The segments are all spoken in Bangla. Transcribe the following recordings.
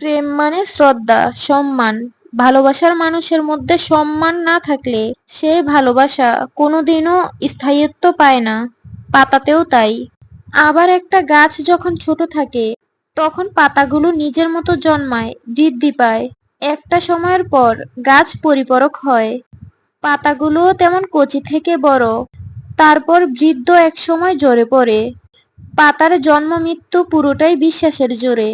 প্রেম মানে শ্রদ্ধা, সম্মান। ভালোবাসার মানুষের মধ্যে সম্মান না থাকলে সেই ভালোবাসা কোনোদিনও স্থায়িত্ব পায় না, পাতাতেও তাই। আবার একটা গাছ যখন ছোট থাকে, তখন পাতাগুলো নিজের মতো জন্মায়, বৃদ্ধি পায়। একটা সময়ের পর গাছ পরিপরক হয়। পাতাগুলোও তেমন কচি থেকে বড়, তারপর বৃদ্ধ এক সময় ঝরে পড়ে। পাতার জন্ম মৃত্যু পুরোটাই বিশ্বাসের জোরে।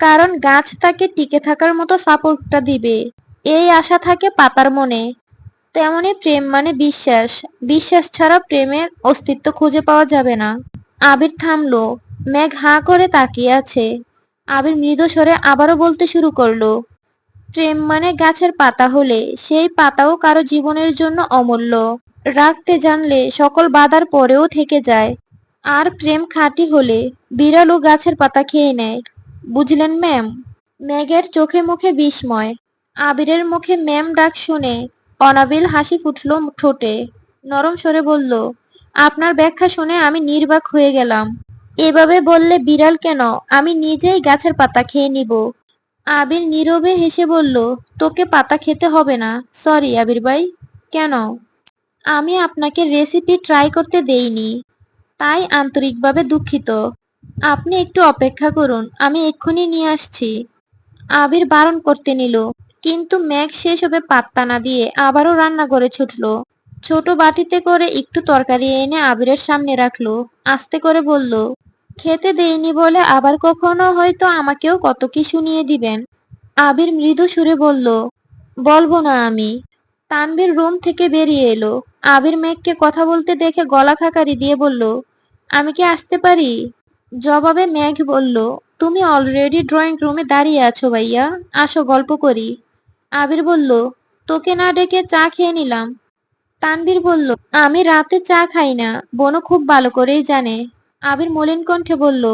কারণ গাছ তাকে টিকে থাকার মতো সাপোর্টটা দিবে। এই আশা থাকে পাতার মনে। তেমনি প্রেম মানে বিশ্বাস। বিশ্বাস ছাড়া প্রেমের অস্তিত্ব খুঁজে পাওয়া যাবে না। আবির থামলো। মেঘ হাঁ করে তাকিয়ে আছে। আবির মৃদু স্বরে আবারও বলতে শুরু করল, প্রেম মানে গাছের পাতা হলে সেই পাতাও কারও জীবনের জন্য অমূল্য। রাখতে জানলে সকল বাধার পরেও থেকে যায়। আর প্রেম খাঁটি হলে বিড়ালও গাছের পাতা খেয়ে নেয়। বুঝলেন ম্যাম? মেঘের চোখে মুখে বিস্ময়, আবিরের মুখে ম্যাম ডাক শুনে অনাবিল হাসি ফুটল ঠোঁটে। নরম স্বরে বলল, আপনার ব্যাখ্যা শুনে আমি নির্বাক হয়ে গেলাম। এভাবে বললে বিড়াল কেন? আমি নিজেই গাছের পাতা খেয়ে নিব। আবির নীরবে হেসে বলল, তোকে পাতা খেতে হবে না। সরি আবির ভাই। কেন? আমি আপনাকে রেসিপি ট্রাই করতে দেইনি। তাই আন্তরিকভাবে দুঃখিত। আপনি একটু অপেক্ষা করুন, আমি এক্ষুনি নিয়ে আসছি। আবির বারণ করতে নিল, কিন্তু ম্যাগ সেসবে পাত্তা না দিয়ে আবারও রান্না করে ছুটল। ছোট বাটিতে করে একটু তরকারি এনে আবিরের সামনে রাখল, আস্তে করে বলল, খেতে দেইনি বলে আবার কখনো হয়তো আমাকেও কত কি শুনিয়ে দিবেন। আবির মৃদু সুরে বলল, বলব না আমি। তানবীর রুম থেকে বেরিয়ে এলো। আবির মেঘকে কথা বলতে দেখে গলা খাকারি দিয়ে বলল, আমি কি আসতে পারি? জবাবে মেঘ বলল, তুমি অলরেডি ড্রয়িং রুমে দাঁড়িয়ে আছো ভাইয়া, আসো গল্প করি। আবির বলল, তোকে না ডেকে চা খেয়ে নিলাম। তানবীর বলল, আমি রাতে চা খাই না, বোনও খুব ভালো করেই জানে। আবির মলিন কণ্ঠে বলল,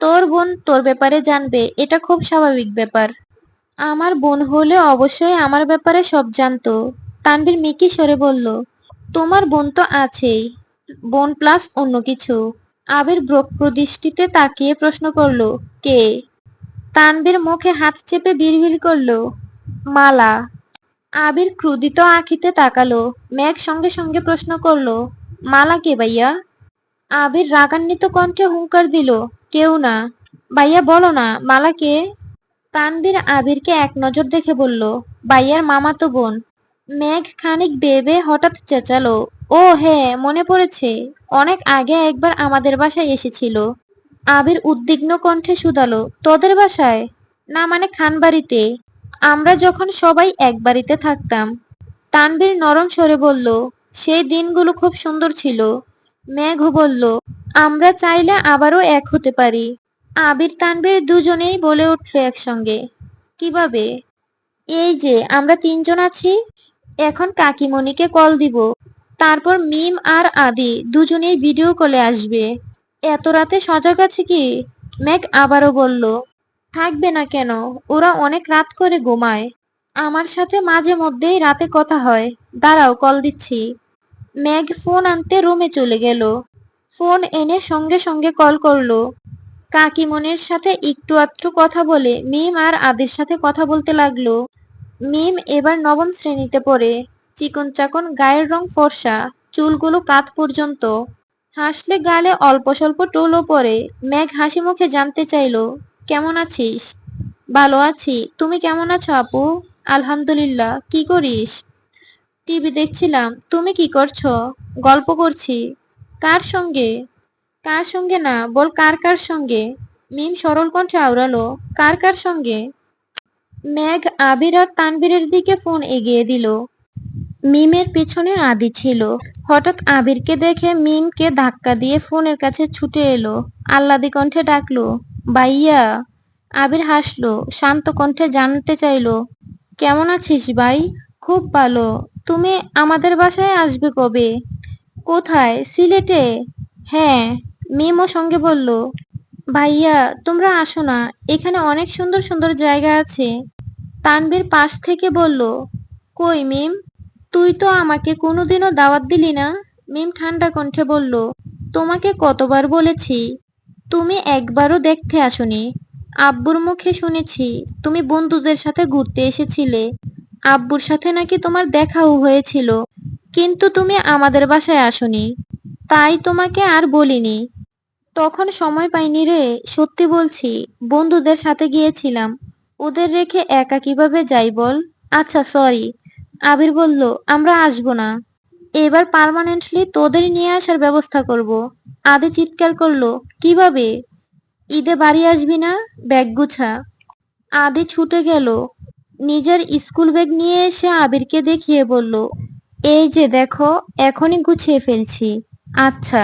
তোর বোন তোর ব্যাপারে জানবে, এটা খুব স্বাভাবিক ব্যাপার। আমার বোন হলে অবশ্যই আমার ব্যাপারে সব জানতো। তানবীর মিকি সরে বলল, তোমার বোন তো আছেই, বোন প্লাস অন্য কিছু। আবির বক্রদৃষ্টিতে তাকিয়ে প্রশ্ন করল, কে? তানবীর মুখে হাত চেপে বিড়বিড় করল, মালা। আবির ক্রুদিত আঁখিতে তাকালো, মেঘ সঙ্গে সঙ্গে প্রশ্ন করল, মালা কে ভাইয়া? আবির রাগান্বিত কণ্ঠে হুঙ্কার দিল, কেউ না। ভাইয়া বলো না, মালা কে? তানবীর আবিরকে এক নজর দেখে বলল, ভাইয়ার মামাতো বোন। মেঘ খানিক বেবে হঠাৎ চেঁচালো। ও হ্যাঁ মনে পড়েছে। অনেক আগে একবার আমাদের বাসায় এসেছিল। আবির উদ্বিগ্ন কণ্ঠে শুধালো, তোদের বাসায়? না মানে খানবাড়িতে। আমরা যখন সবাই এক বাড়িতে থাকতাম। তানবীর নরম স্বরে বলল, সেই দিনগুলো খুব সুন্দর ছিল। মেঘ বলল, আমরা চাইলে আবারও এক হতে পারি। আবির তানবীর দুজনেই বলে উঠল একসঙ্গে, কীভাবে? এই যে, আমরা তিনজন আছি। এখন কাকিমণিকে কল দিব। তারপর মিম আর আদি দুজনেই ভিডিও কলে আসবে। এত রাতে সজাগ আছে কি? ম্যাক আবারও বলল, থাকবে না কেন? ওরা অনেক রাত করে ঘুমায়। আমার সাথে মাঝে মধ্যেই রাতে কথা হয়। দাঁড়াও কল দিচ্ছি। ম্যাগ ফোন আনতে রুমে চলে গেল। ফোন এনে সঙ্গে সঙ্গে কল করল। কাকিমনির সাথে একটু আধটু কথা বলে মিম আর আদির সাথে কথা বলতে লাগল। মিম এবার নবম শ্রেণীতে পড়ে। চিকন চাকন গায়ের রং ফর্সা, চুলগুলো কাত পর্যন্ত। হাসলে গালে অল্প স্বল্প টোলও পরে মেঘ হাসি মুখে জানতে চাইলো, কেমন আছিস? ভালো আছি। তুমি কেমন আছো আপু? আলহামদুলিল্লাহ। কি করিস? টিভি দেখছিলাম। তুমি কি করছ? গল্প করছি। কার সঙ্গে? কার সঙ্গে না, বল কার কার সঙ্গে? মিম সরল কণ্ঠে আওড়ালো, কার কার সঙ্গে? মেঘ আবির আর তানবীরের দিকে ফোন এগিয়ে দিল। মিমের পিছনে আদি ছিল। হঠাৎ আবিরকে দেখে মিমকে ধাক্কা দিয়ে ফোনের কাছে ছুটে এলো। আল্লাদি কণ্ঠে ডাকলো, ভাইয়া। আবির হাসলো, শান্ত কণ্ঠে জানতে চাইলো, কেমন আছিস ভাই? খুব ভালো। তুমি আমাদের বাসায় আসবে কবে? কোথায়? সিলেটে? হ্যাঁ। মিমও সঙ্গে বলল ভাইয়া, তোমরা আসো না। এখানে অনেক সুন্দর সুন্দর জায়গা আছে। তানবীর পাশ থেকে বলল, কই মিম? তুই তো আমাকে কোনোদিনও দাওয়াত দিলি না? মিম ঠান্ডা কণ্ঠে বলল, তোমাকে কতবার বলেছি? তুমি একবারও দেখতে আসনি। আব্বুর মুখে শুনেছি, তুমি বন্ধুদের সাথে ঘুরতে এসেছিলে। আব্বুর সাথে নাকি তোমার দেখাও হয়েছিল, কিন্তু তুমি আমাদের বাসায় আসনি। তাই তোমাকে আর বলিনি। তখন সময় পাইনি রে। সত্যি বলছি, বন্ধুদের সাথে গিয়েছিলাম। ওদের রেখে একা কীভাবে যাই বল? আচ্ছা সরি আবির বলল, আমরা আসব না। এবার পার্মানেন্টলি তোদের নিয়ে আসার ব্যবস্থা করব। আদি চিৎকার করল, কীভাবে? ঈদে বাড়ি আসবি না? ব্যাগ গুছা। আদি ছুটে গেল। নিজের স্কুল ব্যাগ নিয়ে এসে আবিরকে দেখিয়ে বলল, এই যে দেখো, এখনই গুছিয়ে ফেলছি। আচ্ছা।